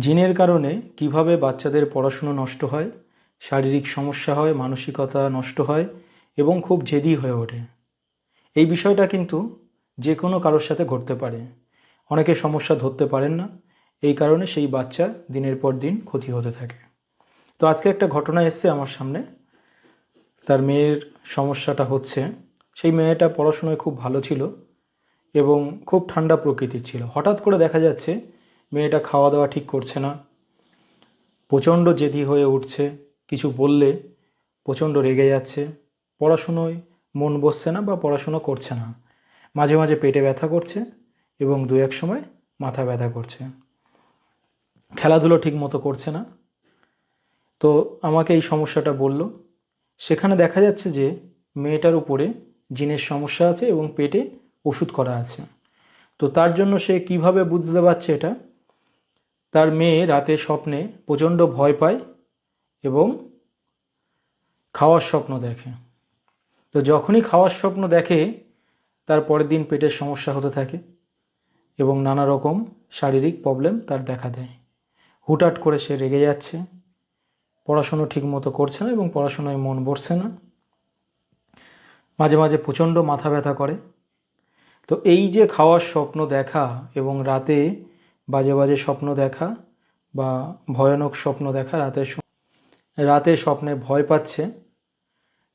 জিনের কারণে কীভাবে বাচ্চাদের পড়াশুনো নষ্ট হয়, শারীরিক সমস্যা হয়, মানসিকতা নষ্ট হয় এবং খুব জেদি হয়ে ওঠে। এই বিষয়টা কিন্তু যে কোনো কারোর সাথে ঘটতে পারে। অনেকে সমস্যা ধরতে পারেন না। এই কারণে সেই বাচ্চা দিনের পর দিন ক্ষতি হতে থাকে। তো আজকে একটা ঘটনা এসছে আমার সামনে। তার মেয়ের সমস্যাটা হচ্ছে, সেই মেয়েটা পড়াশোনায় খুব ভালো ছিল এবং খুব ঠান্ডা প্রকৃতির ছিল। হঠাৎ করে দেখা যাচ্ছে মেয়েটা খাওয়া দাওয়া ঠিক করছে না। প্রচণ্ড জেদি হয়ে উঠছে। কিছু বললে প্রচণ্ড রেগে যাচ্ছে। পড়াশুনোয় মন বসছে না বা পড়াশুনো করছে না। মাঝে মাঝে পেটে ব্যথা করছে এবং দু এক সময় মাথা ব্যথা করছে। খেলাধুলো ঠিক মতো করছে না। তো আমাকে এই সমস্যাটা বলল। সেখানে দেখা যাচ্ছে যে মেয়েটার উপরে জিনের সমস্যা আছে এবং পেটে ওষুধ করা আছে। তো তার জন্য সে কীভাবে বুঝতে পারছে এটা? তার মেয়ে রাতে স্বপ্নে প্রচণ্ড ভয় পায় এবং খাওয়ার স্বপ্ন দেখে। তো যখনই খাওয়ার স্বপ্ন দেখে, তার পরের দিন পেটের সমস্যা হতে থাকে এবং নানা রকম শারীরিক প্রবলেম তার দেখা দেয়। হুটহাট করে সে রেগে যাচ্ছে। পড়াশুনো ঠিক মতো করছে না এবং পড়াশোনায় মন বসছে না। মাঝে মাঝে প্রচণ্ড মাথা ব্যথা করে। তো এই যে খাওয়ার স্বপ্ন দেখা এবং রাতে বাজে বাজে স্বপ্ন দেখা বা ভয়ানক স্বপ্ন দেখা রাতের রাতে স্বপ্নে ভয় পাচ্ছে।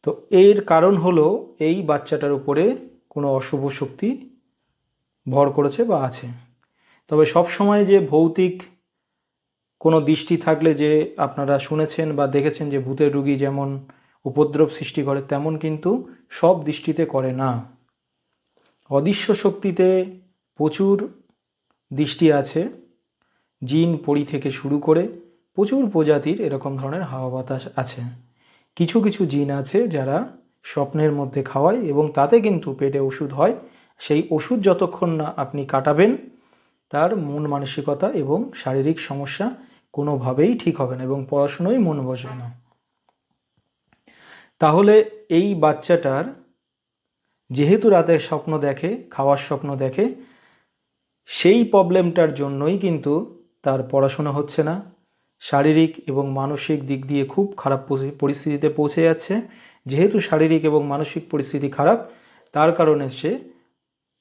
তো এর কারণ হলো এই বাচ্চাটার উপরে কোনো অশুভ শক্তি ভর করেছে বা আছে। তবে সব সময় যে ভৌতিক কোনো দৃষ্টি থাকলে যে আপনারা শুনেছেন বা দেখেছেন যে ভূতের রুগী যেমন উপদ্রব সৃষ্টি করে, তেমন কিন্তু সব দৃষ্টিতে করে না। অদৃশ্য শক্তিতে প্রচুর দৃষ্টি আছে, জিন পরি থেকে শুরু করে প্রচুর প্রজাতির এরকম ধরনের হাওয়া বাতাস আছে। কিছু কিছু জিন আছে যারা স্বপ্নের মধ্যে খাওয়ায় এবং তাতে কিন্তু পেটে ওষুধ হয়। সেই ওষুধ যতক্ষণ না আপনি কাটাবেন, তার মন মানসিকতা এবং শারীরিক সমস্যা কোনোভাবেই ঠিক হবে না এবং পড়াশুনোয় মন বসবে না। তাহলে এই বাচ্চাটার যেহেতু রাতে স্বপ্ন দেখে, খাওয়ার স্বপ্ন দেখে সেই প্রবলেমটার জন্যই কিন্তু তার পড়াশোনা হচ্ছে না। শারীরিক এবং মানসিক দিক দিয়ে খুব খারাপ পরিস্থিতিতে পৌঁছে যাচ্ছে। যেহেতু শারীরিক এবং মানসিক পরিস্থিতি খারাপ, তার কারণে সে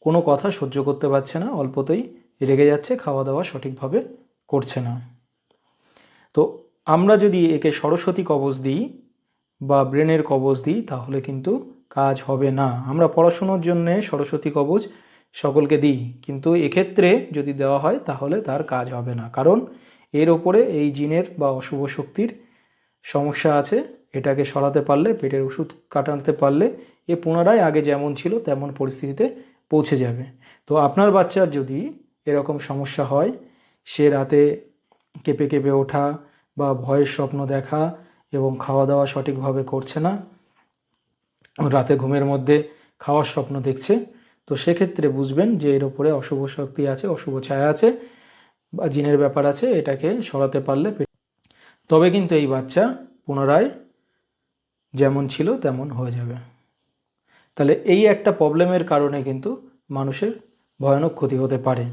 কোনো কথা সহ্য করতে পারছে না, অল্পতেই রেগে যাচ্ছে খাওয়া দাওয়া সঠিকভাবে করছে না। তো আমরা যদি একে সরস্বতী কবচ দিই বা ব্রেনের কবচ দিই, তাহলে কিন্তু কাজ হবে না। আমরা পড়াশুনোর জন্যে সরস্বতী কবচ সকলকে দিই। কিন্তু এক্ষেত্রে যদি দেওয়া হয়, তাহলে তার কাজ হবে না। কারণ এর ওপরে এই জিনের বা অশুভ শক্তির সমস্যা আছে। এটাকে সরাতে পারলে, পেটের ওষুধ কাটাতে পারলে, এ পুনরায় আগে যেমন ছিল, তেমন পরিস্থিতিতে পৌঁছে যাবে। তো আপনার বাচ্চার যদি এরকম সমস্যা হয়, সে রাতে কেঁপে কেঁপে ওঠা বা ভয়ের স্বপ্ন দেখা এবং খাওয়া দাওয়া সঠিকভাবে করছে না, রাতে ঘুমের মধ্যে খাওয়ার স্বপ্ন দেখছে তো সেক্ষেত্রে বুঝবেন যে এর উপরে অশুভ শক্তি আছে, অশুভ ছায়া আছে বা জিনের ব্যাপার আছে, এটাকে সরাতে পারলে তবে কিন্তু এই বাচ্চা পুনরায় যেমন ছিল তেমন হয়ে যাবে। তাহলে এই একটা প্রবলেমের কারণে কিন্তু মানুষের ভয়ানক ক্ষতি হতে পারে।